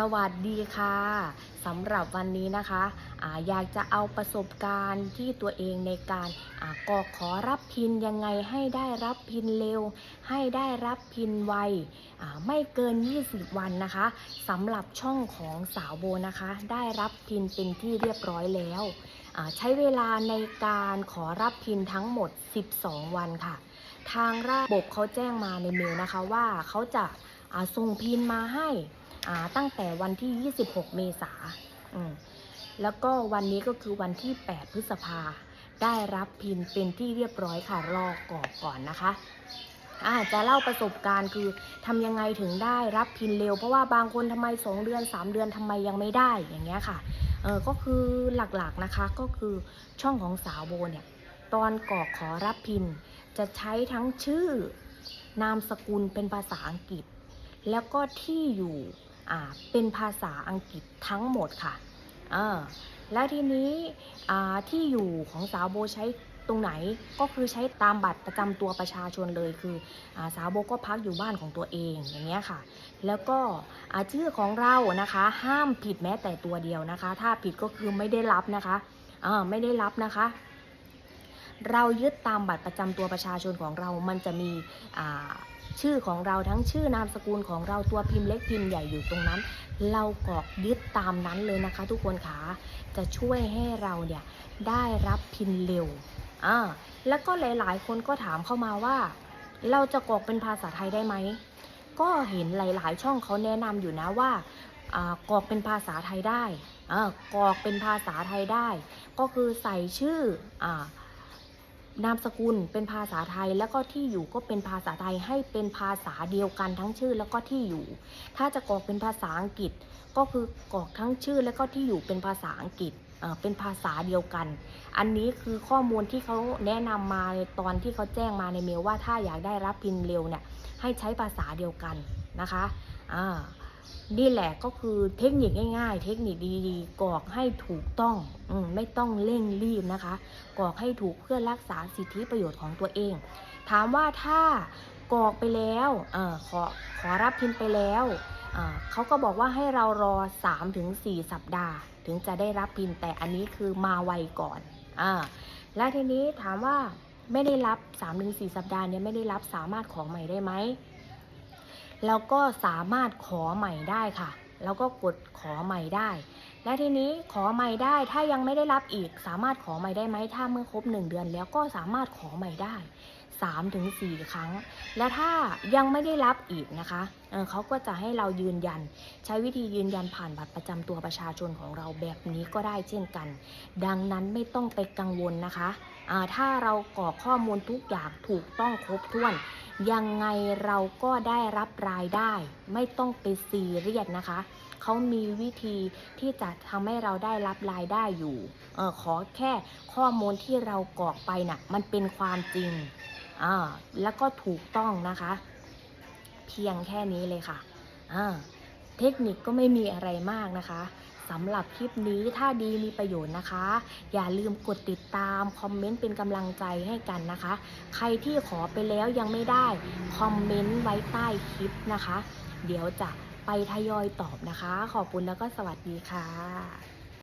สวัสดีค่ะสำหรับวันนี้นะคะอาอยากจะเอาประสบการณ์ที่ตัวเองในการอกรอกขอรับพินยังไงให้ได้รับพินเร็ว ให้ได้รับพินไวไม่เกิน 20 วันนะคะสำหรับช่องของสาวโบนะคะ ได้รับพินเป็นที่เรียบร้อยแล้วใช้เวลาในการขอรับพินทั้งหมด 12 วันค่ะ ทางระบบเขาแจ้งมาในเมลนะคะว่าเขาจะส่งพินมาให้ ตั้งแต่วันที่ 26 เมษาแล้วก็วันนี้ก็คือวันที่ 8 พฤษภา ได้รับพินเป็นที่เรียบร้อยค่ะ รอกรอกก่อนนะคะอาจะเล่าประสบการณ์คือทำยังไงถึงได้รับพินเร็ว เพราะว่าบางคนทำไม 2 เดือน 3 เดือนทำไมยังไม่ได้อย่างเงี้ยค่ะเออก็คือหลักๆนะคะก็คือช่องของสาวโบเนี่ยตอนกรอกขอรับพินจะใช้ทั้งชื่อนามสกุลเป็นภาษาอังกฤษ แล้วก็ที่อยู่ เป็นภาษาอังกฤษทั้งหมดค่ะแล้วทีนี้ที่อยู่ของสาวโบใช้ตรงไหนก็คือใช้ตามบัตรประจำตัวประชาชนเลยคืออาสาวโบก็พักอยู่บ้านของตัวเองอย่างเงี้ยค่ะ แล้วก็ชื่อของเรานะคะ ห้ามผิดแม้แต่ตัวเดียวนะคะ ถ้าผิดก็คือไม่ได้รับนะคะไม่ได้รับนะคะ เรายึดตามบัตรประจำตัวประชาชนของเรามันจะมีอ่า ชื่อของเราทั้งชื่อนามสกุลของเราตัวพิมพ์เล็กพิมพ์ใหญ่อยู่ตรงนั้น เรากรอกยึดตามนั้นเลยนะคะ ทุกคนคะจะช่วยให้เราเนี่ยได้รับพินเร็วอ่าแล้วก็หลาย ๆ คนก็ถามเข้ามาว่า เราจะกรอกเป็นภาษาไทยได้ไหมก็เห็นหลาย ๆ ช่องเขาแนะนำอยู่นะว่าอ่ากรอกเป็นภาษาไทยได้อ่ากรอกเป็นภาษาไทยได้ ก็คือใส่ชื่ออ่า นามสกุลเป็นภาษาไทยแล้วก็ที่อยู่ก็เป็นภาษาไทยให้เป็นภาษาเดียวกันทั้งชื่อแล้วก็ที่อยู่ ถ้าจะกรอกเป็นภาษาอังกฤษ ก็คือกรอกทั้งชื่อแล้วก็ที่อยู่เป็นภาษาอังกฤษเป็นภาษาเดียวกัน อันนี้คือข้อมูลที่เขาแนะนำมาตอนที่เขาแจ้งมาในเมลว่าถ้าอยากได้รับพินเร็วเนี่ยให้ใช้ภาษาเดียวกันนะคะอ่า นี่แหละก็คือเทคนิคง่ายๆ เทคนิคดีๆกรอกให้ถูกต้องอมไม่ต้องเร่งรีบนะคะกรอกให้ถูกเพื่อรักษาสิทธิประโยชน์ของตัวเอง ถามว่าถ้ากรอกไปแล้วอขอขอรับพินไปแล้วเขาก็บอกว่าให้เรารอ 3-4 สัปดาห์ ถึงจะได้รับพินแต่อันนี้คือมาไวก่อนอและทีนี้ถามว่าไม่ได้รับ 3-4 สัปดาห์เนี่ยไม่ได้รับสามารถขอใหม่ได้ไหม แล้วก็สามารถขอใหม่ได้ค่ะ แล้วก็กดขอใหม่ได้ และทีนี้ขอใหม่ได้ถ้ายังไม่ได้รับอีก สามารถขอใหม่ได้ไหมถ้าเมื่อครบ 1 เดือน แล้วก็สามารถขอใหม่ได้3ถึง4ครั้ง และถ้ายังไม่ได้รับอีกนะคะเเขาก็จะให้เรายืนยัน ใช้วิธียืนยันผ่านบัตรประจำตัวประชาชนของเราแบบนี้ก็ได้เช่นกัน ดังนั้นไม่ต้องไปกังวลนะคะถ้าเรากรอกข้อมูลทุกอย่างถูกต้องครบถ้วน ยังไงเราก็ได้รับรายได้ ไม่ต้องไปซีเรียสนะคะ เขามีวิธีที่จะทำให้เราได้รับรายได้อยู่เออขอแค่ข้อมูลที่เรากรอกไปน่ะ มันเป็นความจริงอ่าแล้วก็ถูกต้องนะคะ เพียงแค่นี้เลยค่ะอ่าเทคนิคก็ไม่มีอะไรมากนะคะ สำหรับคลิปนี้ถ้าดีมีประโยชน์นะคะ อย่าลืมกดติดตาม คอมเมนต์เป็นกำลังใจให้กันนะคะ ใครที่ขอไปแล้วยังไม่ได้ คอมเมนต์ไว้ใต้คลิปนะคะ เดี๋ยวจะไปทยอยตอบนะคะ ขอบคุณแล้วก็สวัสดีค่ะ